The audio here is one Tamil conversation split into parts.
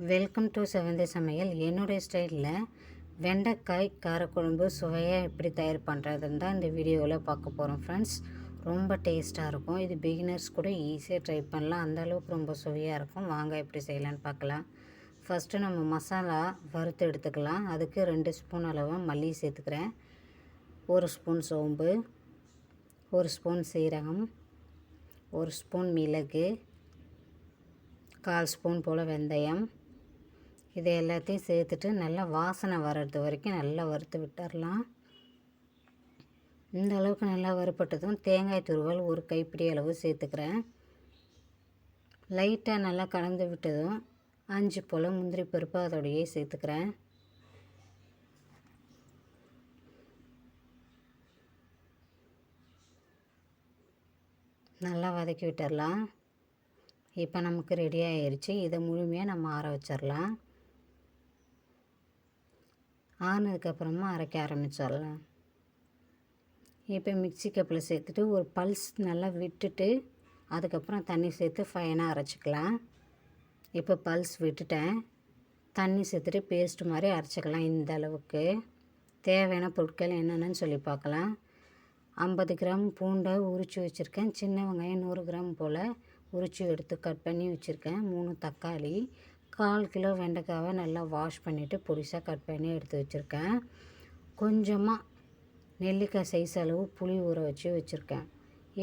வெல்கம் டு செவந்தி சமையல். என்னுடைய ஸ்டைலில் வெண்டைக்காய் காரக்குழம்பு சுவையாக எப்படி தயார் பண்ணுறதுன்னு தான் இந்த வீடியோவில் பார்க்க போகிறோம் ஃப்ரெண்ட்ஸ் ரொம்ப டேஸ்ட்டாக இருக்கும். இது பிகினர்ஸ் கூட ஈஸியாக ட்ரை பண்ணலாம். அந்தளவுக்கு ரொம்ப சுவையாக இருக்கும். வாங்க எப்படி செய்யலான்னு பார்க்கலாம். ஃபஸ்ட்டு நம்ம மசாலா வறுத்து எடுத்துக்கலாம். அதுக்கு ரெண்டு ஸ்பூன் அளவு மல்லி சேர்த்துக்கிறேன். ஒரு ஸ்பூன் சோம்பு ஒரு ஸ்பூன் சீரகம் ஒரு ஸ்பூன் மிளகு கால் ஸ்பூன் போல் வெந்தயம் இது எல்லாத்தையும் சேர்த்துட்டு நல்லா வாசனை வர்றது வரைக்கும் நல்லா வறுத்து விட்டுடலாம் இந்த அளவுக்கு நல்லா வறுப்பட்டதும் தேங்காய் துருவல் ஒரு கைப்பிடி அளவு சேர்த்துக்கிறேன். லைட்டாக நல்லா கலந்து விட்டதும் அஞ்சு போல் முந்திரி பருப்பு அதோடையே சேர்த்துக்கிறேன். நல்லா வதக்கி விட்டுடலாம் இப்போ நமக்கு ரெடி ஆயிடுச்சு இதை முழுமையாக நம்ம ஆற வச்சிடலாம் ஆனதுக்கப்புறமா அரைக்க ஆரம்பிச்சிடலாம். இப்போ மிக்சி கப்பில் சேர்த்துட்டு ஒரு பல்ஸ் நல்லா விட்டுட்டு அதுக்கப்புறம் தண்ணி சேர்த்து ஃபைனாக அரைச்சிக்கலாம். இப்போ பல்ஸ் விட்டுட்டேன். தண்ணி சேர்த்துட்டு பேஸ்ட் மாதிரி அரைச்சிக்கலாம் இந்த அளவுக்கு. தேவையான பொருட்கள் என்னென்னு சொல்லி பார்க்கலாம். ஐம்பது கிராம் பூண்டை உரித்து வச்சுருக்கேன். சின்ன வெங்காயம் நூறு கிராம் போல் உரித்து எடுத்து கட் பண்ணி வச்சுருக்கேன். மூணு தக்காளி கால் கிலோ வெண்டைக்காவை நல்லா வாஷ் பண்ணிவிட்டு பொடிசாக கட் பண்ணி எடுத்து வச்சுருக்கேன். கொஞ்சமாக நெல்லிக்காய் சைஸ் அளவு புளி ஊற வச்சு வச்சுருக்கேன்.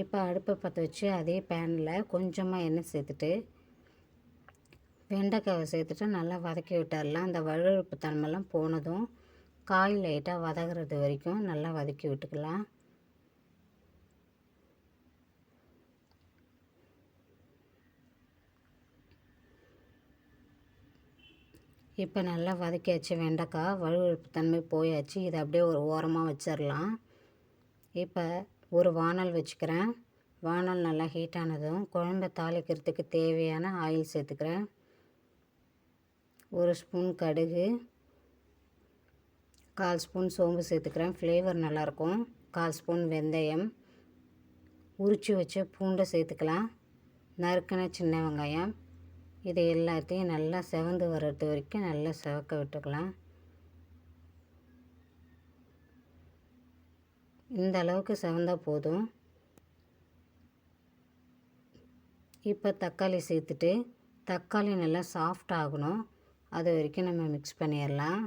இப்போ அடுப்பை பற்ற வச்சு அதே பேனில் கொஞ்சமாக எண்ணெய் சேர்த்துட்டு வெண்டைக்காவை சேர்த்துட்டு நல்லா வதக்கி விட்டுடலாம் அந்த வழுவழுப்பு தன்மைலாம் போனதும் காய் லைட்டாக வதகிறது வரைக்கும் நல்லா வதக்கி விட்டுக்கலாம். இப்போ நல்லா வதக்கியாச்சு வெண்டைக்காய் வழுவழுப்பு தன்மை போயாச்சு. இதை அப்படியே ஒரு ஓரமாக வச்சிடலாம் இப்போ ஒரு வானல் வச்சுக்கிறேன். வானல் நல்லா ஹீட் ஆனதும் குழம்ப தாளிக்கிறதுக்கு தேவையான ஆயில் சேர்த்துக்கிறேன். ஒரு ஸ்பூன் கடுகு கால் ஸ்பூன் சோம்பு சேர்த்துக்கிறேன். ஃப்ளேவர் நல்லாயிருக்கும். கால் ஸ்பூன் வெந்தயம். உரித்து வச்ச பூண்டை சேர்த்துக்கலாம். நறுக்கின சின்ன வெங்காயம். இது எல்லாத்தையும் நல்லா செவந்து வர்றது வரைக்கும் நல்லா செவக்க விட்டுக்கலாம். இந்த அளவுக்கு செவந்தால் போதும். இப்போ தக்காளி சேர்த்துட்டு தக்காளி நல்லா சாஃப்ட் ஆகணும். அது வரைக்கும் நம்ம மிக்ஸ் பண்ணிடலாம்.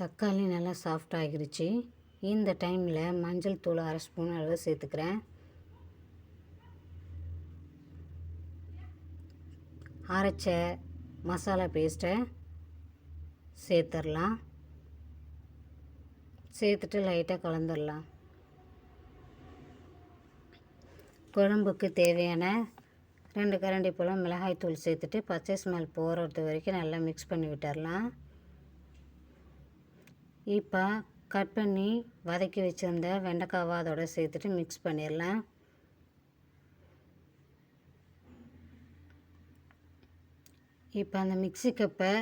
தக்காளி நல்லா சாஃப்ட் ஆகிருச்சு. இந்த டைமில் மஞ்சள் தூள் அரை ஸ்பூன் அளவு சேர்த்துக்கிறேன். அரைச்ச மசாலா பேஸ்ட்டை சேர்த்துடலாம். சேர்த்துட்டு லைட்டாக கலந்துடலாம். குழம்புக்கு தேவையான ரெண்டு கரண்டி போல் மிளகாய் தூள் சேர்த்துட்டு பச்சை ஸ்மெல் போகிறது வரைக்கும் நல்லா மிக்ஸ் பண்ணி விட்டுடலாம். இப்போ கட் பண்ணி வதக்கி வச்சுருந்த வெண்டைக்காவை அதோட சேர்த்துட்டு மிக்ஸ் பண்ணிடலாம். இப்போ அந்த மிக்சி கப்பை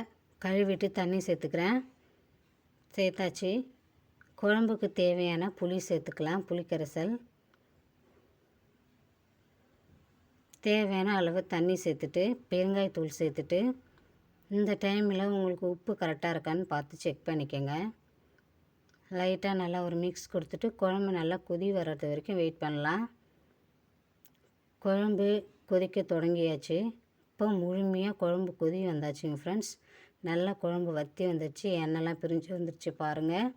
கழுவிட்டு தண்ணி சேர்த்துக்கிறேன். சேர்த்தாச்சு. குழம்புக்கு தேவையான புளி சேர்த்துக்கலாம். புளிக்கரைசல். தேவையான அளவு தண்ணி சேர்த்துட்டு பெருங்காயத்தூள் சேர்த்துட்டு இந்த டைமில் உங்களுக்கு உப்பு கரெக்டாக இருக்கான்னு பார்த்து செக் பண்ணிக்கோங்க. லைட்டாக நல்லா ஒரு மிக்ஸ் கொடுத்துட்டு குழம்பு நல்லா கொதி வர்றது வரைக்கும் வெயிட் பண்ணலாம். குழம்பு கொதிக்க தொடங்கியாச்சு. இப்போ முழுமையாக குழம்பு கொதி வந்தாச்சுங்க ஃப்ரெண்ட்ஸ் நல்லா குழம்பு வற்றி வந்துடுச்சு எண்ணெய்லாம் பிரிஞ்சு வந்துடுச்சு பாருங்கள்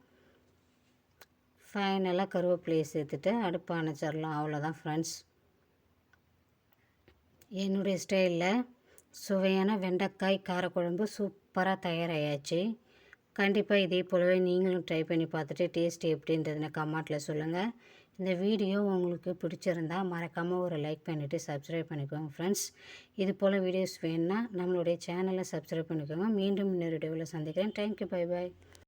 ஃபைனலாக கருவேப்பிலையை சேர்த்துட்டு அடுப்பு அணைச்சிடலாம். அவ்வளோதான் ஃப்ரெண்ட்ஸ் என்னுடைய ஸ்டைலில் சுவையான வெண்டைக்காய் காரக்குழம்பு சூப்பராக தயாராகியாச்சு கண்டிப்பாக இதே போலவே நீங்களும் ட்ரை பண்ணி பார்த்துட்டு டேஸ்ட் எப்படின்றதுன்னு கமெண்ட்டில் சொல்லுங்கள் இந்த வீடியோ உங்களுக்கு பிடிச்சிருந்தால் மறக்காமல் ஒரு லைக் பண்ணிவிட்டு சப்ஸ்கிரைப் பண்ணிக்கோங்க ஃப்ரெண்ட்ஸ் இது போல் வீடியோஸ் வேணுன்னா நம்மளுடைய சேனலை சப்ஸ்கிரைப் பண்ணிக்கோங்க. மீண்டும் இன்னொரு வீடியோவில் சந்திக்கிறேன். Thank you bye bye